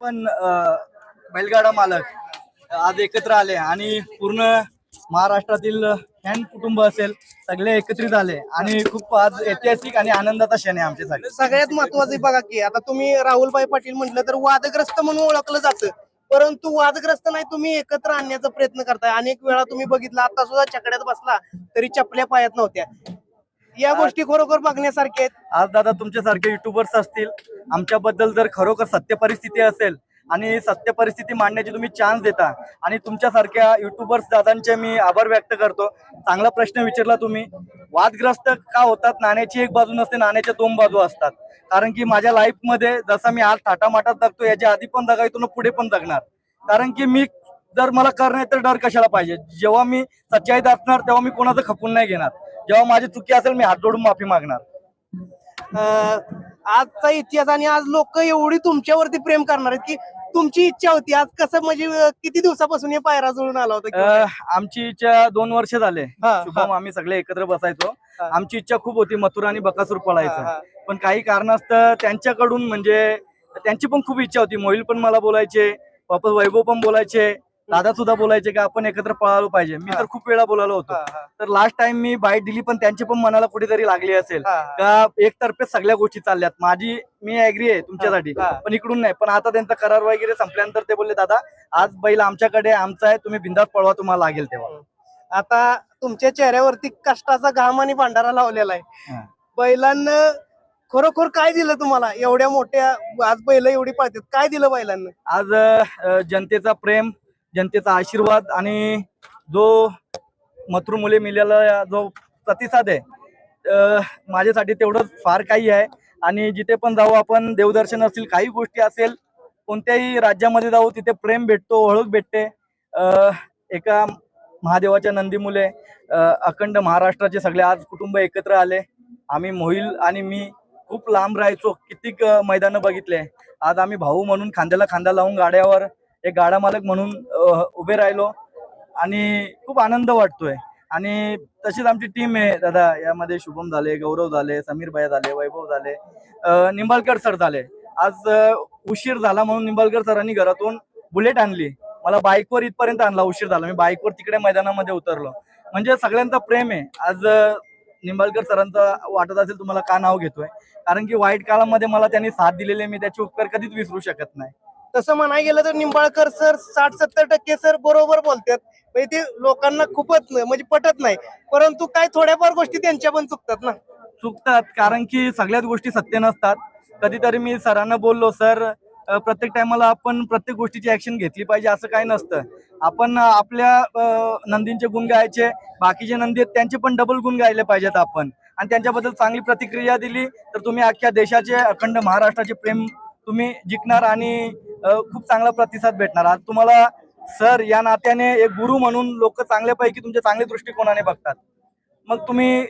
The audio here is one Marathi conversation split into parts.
पण बैलगाडा मालक आज एकत्र आले आणि पूर्ण महाराष्ट्रातील फॅन कुटुंब असेल सगळे एकत्रित आले आणि खूप आज ऐतिहासिक आणि आनंदाचा क्षण आहे आमच्यासाठी. सगळ्यात महत्वाचं बघा की आता तुम्ही राहुलभाई पाटील म्हटलं तर वादग्रस्त म्हणून ओळखलं जातं. परंतु वादग्रस्त नाही तुम्ही एकत्र आणण्याचा प्रयत्न करताय. अनेक वेळा तुम्ही बघितला आता सुद्धा चकड्यात बसला तरी चपल्या पायात नव्हत्या. या गोष्टी खरोखर बघण्यासारख्या आहेत. आज दादा तुमच्यासारखे युट्यूबर्स असतील आमच्याबद्दल जर खरोखर सत्य परिस्थिती असेल आणि सत्य परिस्थिती मांडण्याची तुम्ही चान्स देता आणि तुमच्यासारख्या युट्यूबर्स दादांचे मी आभार व्यक्त करतो. चांगला प्रश्न विचारला तुम्ही. वादग्रस्त का होतात? नाण्याची एक बाजू नसते नाण्याच्या दोन बाजू असतात. कारण की माझ्या लाईफमध्ये जसा मी आज थाटामाटात जगतो याच्या आधी पण जगायतो ना पुढे पण जगणार. कारण की मी जर मला करणार तर डर कशाला पाहिजे? जेव्हा मी सच्चाईत असणार तेव्हा मी कोणाचं खपून नाही घेणार. जेव्हा माझी चुकी असेल मी हात जोडून माफी मागणार. आजचा इतिहास आणि आज लोक एवढी तुमच्यावरती प्रेम करणार आहेत की तुमची इच्छा होती. आज कसं म्हणजे किती दिवसापासून हे पायरा जुळून आला होता आमची इच्छा दोन वर्ष झाले. शुभम आम्ही सगळे एकत्र बसायचो. आमची इच्छा खूप होती मथुरा आणि बकासूर पळायचं. पण काही कारणास्तव त्यांच्याकडून म्हणजे त्यांची पण खूप इच्छा होती. मोहिल पण मला बोलायचे वापस वैभव पण बोलायचे. दादा सुद्धा बोलायचे की आपण एकत्र पळालो पाहिजे. मी. तर खूप वेळा बोलालो होतो. तर लास्ट टाइम मी बाईट दिली पण त्यांची पण मनाला कुठेतरी लागली असेल. का एकतर्फे सगळ्या गोष्टी चालल्यात. माझी मी ऍग्री आहे तुमच्यासाठी. पण इकडून नाही. पण आता त्यांचा करार वगैरे संपल्यानंतर ते बोलले दादा आज बैल आमच्याकडे आमचा आहे तुम्ही बिंदास पळवा तुम्हाला लागेल तेव्हा. आता तुमच्या चेहऱ्यावरती कष्टाचा घाम आणि भांडारा लावलेला आहे. बैलांना खरोखर काय दिलं तुम्हाला? एवढ्या मोठ्या आज बैल एवढी पाळतात. काय दिलं बैलांना? आज जनतेचा प्रेम जनतेचा आशीर्वाद आणि जो मथुर मुले मिळालेला जो प्रतिसाद आहे माझ्यासाठी तेवढंच फार काही आहे. आणि जिथे पण जाऊ आपण देवदर्शन असतील काही गोष्टी असेल कोणत्याही राज्यामध्ये जाऊ तिथे प्रेम भेटतो ओळख भेटते. एका महादेवाच्या नंदी मुले अखंड महाराष्ट्राचे सगळे आज कुटुंब एकत्र आले. आम्ही मोहिल आणि मी खूप लांब राहायचो कितीक मैदानं बघितले. आज आम्ही भाऊ म्हणून खांद्याला खांदा लावून गाड्यावर एक गाडा मालक म्हणून उभे राहिलो आणि खूप आनंद वाटतोय. आणि तशीच आमची टीम आहे दादा. यामध्ये शुभम झाले गौरव झाले समीर भाई झाले वैभव झाले निंबाळकर सर झाले. आज उशीर झाला म्हणून निंबाळकर सरांनी घरातून बुलेट आणली. मला बाईकवर इथपर्यंत आणला उशीर झाला. मी बाईकवर तिकडे मैदानामध्ये उतरलो. म्हणजे सगळ्यांचा प्रेम आहे. आज निंबाळकर सरांचा वाटत असेल तुम्हाला का नाव घेतोय? कारण की वाईट काळामध्ये मला त्यांनी साथ दिलेले मी त्याचे उपकार कधीच विसरू शकत नाही. तसं म्हणाय गेलं तर निंबाळकर सर साठ सत्तर टक्के सर बरोबर बोलतात. म्हणजे ते लोकांना खूपच म्हणजे पटत नाही. परंतु काय थोड्याफार गोष्टी त्यांच्या पण चुकतात ना. चुकतात कारण की सगळ्याच गोष्टी सत्य नसतात. कधीतरी मी सरांना बोललो सर प्रत्येक टायमाला आपण प्रत्येक गोष्टीची ऍक्शन घेतली पाहिजे असं काही नसतं. आपण आपल्या नंदींचे गुण गायचे बाकीचे नंदी आहेत त्यांचे पण डबल गुण गायले पाहिजेत आपण. आणि त्यांच्याबद्दल चांगली प्रतिक्रिया दिली तर तुम्ही अख्ख्या देशाचे अखंड महाराष्ट्राचे प्रेम तुम्ही जिंकणार आणि खूप चांगला प्रतिसाद भेटणार. आज तुम्हाला सर या नात्याने एक गुरु म्हणून लोक चांगल्यापैकी तुमच्या चांगल्या दृष्टिकोनाने बघतात. मग तुम्ही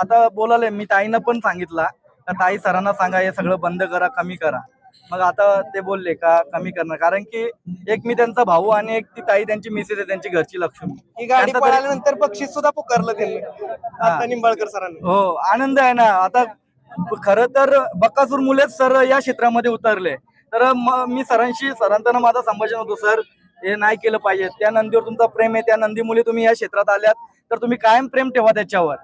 आता बोलाले मी ताईनं पण सांगितला. का ताई सरांना सांगा हे सगळं बंद करा कमी करा. मग आता ते बोलले का कमी करणार. कारण की एक मी त्यांचा भाऊ आणि एक ती ताई त्यांची मिसेस आहे त्यांची घरची लक्ष्मी. ही गाडी पळाल्यानंतर बक्षीस सुद्धा पुकारलं त्यांनी. निंबाळकर सरांनी. हो आनंद आहे ना. आता खर तर बकासूर मुलेच सर या क्षेत्रामध्ये उतरले. तर मी सरांशी सरांचा माझा संभाषण होतो सर हे नाही केलं पाहिजे. त्या नंदीवर तुमचा प्रेम आहे त्या नंदीमुळे तुम्ही या क्षेत्रात आल्यात. तर तुम्ही कायम प्रेम ठेवा त्याच्यावर.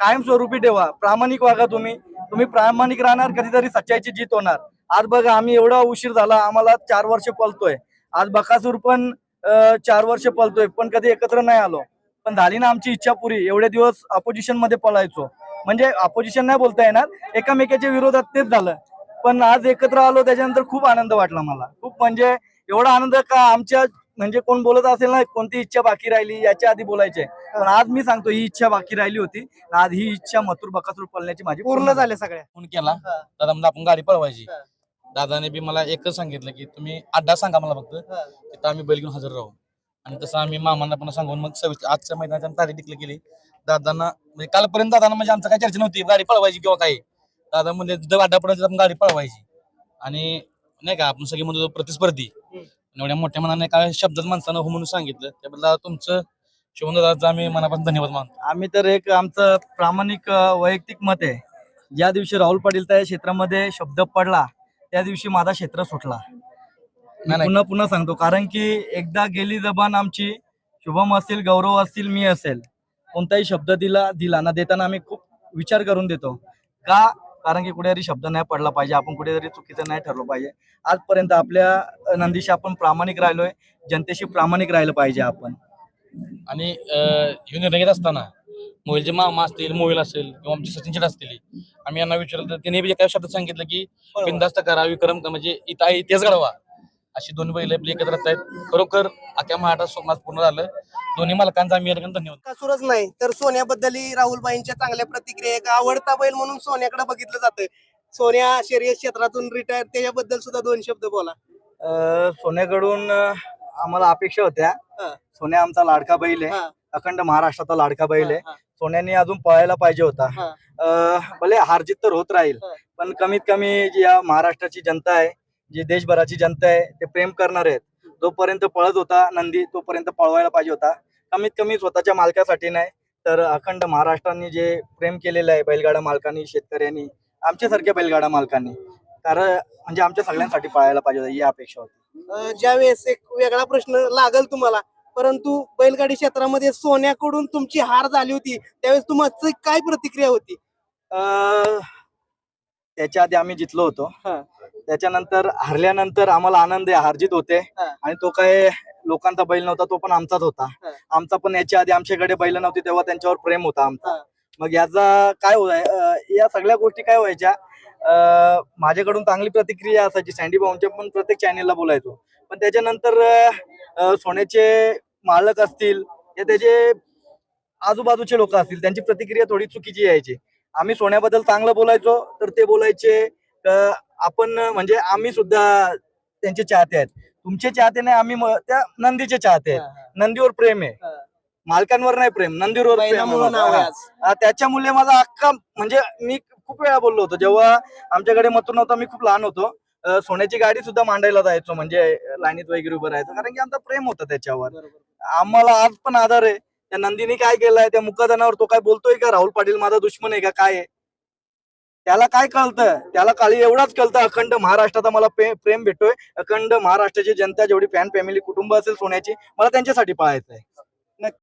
कायम स्वरूपी ठेवा. प्रामाणिक वागा तुम्ही. तुम्ही प्रामाणिक राहणार कधीतरी सच्चाईची जीत होणार. आज बघा आम्ही एवढा उशीर झाला आम्हाला चार वर्ष पलतोय आज बकासूर पण चार वर्ष पलतोय पण कधी एकत्र नाही आलो. पण झाली ना आमची इच्छा पुरी एवढे दिवस अपोजिशनमध्ये पळायचो. म्हणजे अपोजिशन नाही बोलता येणार. एकामेकाच्या विरोधात तेच झालं. पण आज एकत्र आलो त्याच्यानंतर खूप आनंद वाटला मला. खूप म्हणजे एवढा आनंद का आमच्या म्हणजे कोण बोलत असेल ना कोणती इच्छा बाकी राहिली याच्या आधी बोलायचे. पण आज मी सांगतो ही इच्छा बाकी राहिली होती. आज ही इच्छा मथुर बकासूर पळण्याची माझी पूर्ण झाले. सगळ्या. फोन केला. दादा म्हणजे आपण गाडी पळवायची. दादाने बी मला एकच सांगितलं की तुम्ही अड्डा सांगा मला फक्त. तिथं आम्ही बैल घेऊन हजर राहू. आणि तसं आम्ही मामांना पण सांगून मग सविस्तर आजच्या मैदानाची तारीख डिक्लेअर केली. दादांना म्हणजे कालपर्यंत दादांना म्हणजे आमचं काही चर्चा नव्हती. गाडी पळवायची किंवा काही. दादा म्हणजे अड्डा पडायचा आपण गाडी पळवायची. आणि नाही का आपण सगळे म्हणतो प्रतिस्पर्धी. एवढ्या मोठ्या मनाने काय शब्दात माणसानं हो म्हणून सांगितलं. त्याबद्दल दादा तुमचं शिवदादाचं आम्ही मनापासून धन्यवाद मानतो. आम्ही तर एक आमचं प्रामाणिक वैयक्तिक मत आहे. ज्या दिवशी राहुल पाटील त्या क्षेत्रामध्ये शब्द पडला त्या दिवशी माझा क्षेत्र सुटला. नाही, नाही. पुन्हा पुन्हा सांगतो कारण की एकदा गेली जबान आमची शुभम असेल गौरव असतील मी असेल. कोणताही शब्द दिला दिला ना देताना आम्ही खूप विचार करून देतो. का? कारण की कुठेतरी शब्द नाही पडला पाहिजे आपण कुठेतरी चुकीचं नाही ठरलो पाहिजे. आजपर्यंत आपल्या नंदीशी आपण प्रामाणिक राहिलोय जनतेशी प्रामाणिक राहिलं पाहिजे आपण. आणि हे निर्णय घेत असताना मोबाईलचे मामा असतील मोबाईल असेल किंवा आमचे सचिन असतील आम्ही यांना विचारलं तर त्यांनी एका शब्दात सांगितलं की बिंदास्त करा विक्रम करा, म्हणजे इथं तेच घडवा. अशी दोन बैल आपली एकत्र राहत आहेत. खरोखर अख्या महाराष्ट्रात स्वप्नात पूर्ण झालं. दोन्ही मालकांचा आम्ही ठिकाणी धन्यवाद. कसूरच नाही तर सोन्याबद्दल राहुलबाईंच्या चांगल्या प्रतिक्रिया एक आवडता बैल म्हणून सोन्याकडे बघितलं जातं. सोन्या शर्यत क्षेत्रातून रिटायर त्याच्याबद्दल सुद्धा दोन शब्द बोला. अ, सोन्याकडून अ, आम्हाला अपेक्षा होत्या. हा. सोन्या आमचा लाडका बैल आहे. हा. अखंड महाराष्ट्राचा लाडका बैल आहे. हा, सोन्याने अजून पळायला पाहिजे होता. हा. अ, भले हारजीत तर होत राहील. हा. पण कमीत कमी जी या महाराष्ट्राची जनता आहे जी देशभराची जनता आहे ते प्रेम करणार आहेत. जोपर्यंत पळत होता नंदी तोपर्यंत पळवायला पाहिजे होता. कमीत कमी स्वतःच्या मालकासाठी नाही तर अखंड महाराष्ट्राने जे प्रेम केलेलं आहे बैलगाडा मालकांनी शेतकऱ्यांनी आमच्यासारख्या बैलगाडा मालकांनी कारण म्हणजे आमच्या सगळ्यांसाठी पळायला पाहिजे होतं ही अपेक्षा होती. ज्यावेळेस एक वेगळा प्रश्न लागल तुम्हाला परंतु बैलगाडी क्षेत्रामध्ये सोन्याकडून तुमची हार झाली होती त्यावेळेस तुमची काय प्रतिक्रिया होती? त्याच्या आधी आम्ही जितलो होतो. त्याच्यानंतर हरल्यानंतर आम्हाला आनंद हारजीत होते. आणि तो काय लोकांचा बैल नव्हता तो पण आमचाच होता. आमचा पण याच्या आधी आमच्याकडे बैल नव्हती तेव्हा त्यांच्यावर प्रेम होता आमचा. मग याचा काय अं, या सगळ्या गोष्टी काय व्हायच्या माझ्याकडून चांगली प्रतिक्रिया असायची सँडी भाऊंच्या पण प्रत्येक चॅनेलला बोलायचो पण त्याच्यानंतर सोन्याचे मालक असतील या त्याचे आजूबाजूचे लोक असतील त्यांची प्रतिक्रिया थोडी चुकीची यायची आम्ही सोन्याबद्दल चांगलं बोलायचो तर ते बोलायचे अं, आपण म्हणजे आम्ही सुद्धा त्यांचे चाहते आहेत तुमचे चाहते नाही आम्ही म- त्या नंदीचे चाहते आहेत नंदीवर प्रेम आहे हा. मालकांवर नाही प्रेम नंदीवर प्रेम आहे बैलामुळं नाव माझं. आहे. आज. हा, त्याच्यामुळे माझा अख्खा म्हणजे मी खूप वेळा बोललो होतो जेव्हा आमच्याकडे मथुर नव्हता मी खूप लहान होतो अं, सोन्याची गाडी सुद्धा मांडायला जायचो म्हणजे लाईनीत वगैरे उभं राहायचो कारण की आमचा प्रेम होता त्याच्यावर बरोबर. आम्हाला आज पण आधार आहे त्या नंदीने काय केलंय त्या मुकादनावर तो काय बोलतोय का राहुल पाटील माझा दुश्मन आहे का काय आहे त्याला काय कळतं? त्याला काळी एवढाच कळतं अखंड महाराष्ट्राचा मला प्रेम भेटतोय. अखंड महाराष्ट्राची जनता जेवढी फॅन फॅमिली कुटुंब असेल सोन्याची मला त्यांच्यासाठी पाळायचं आहे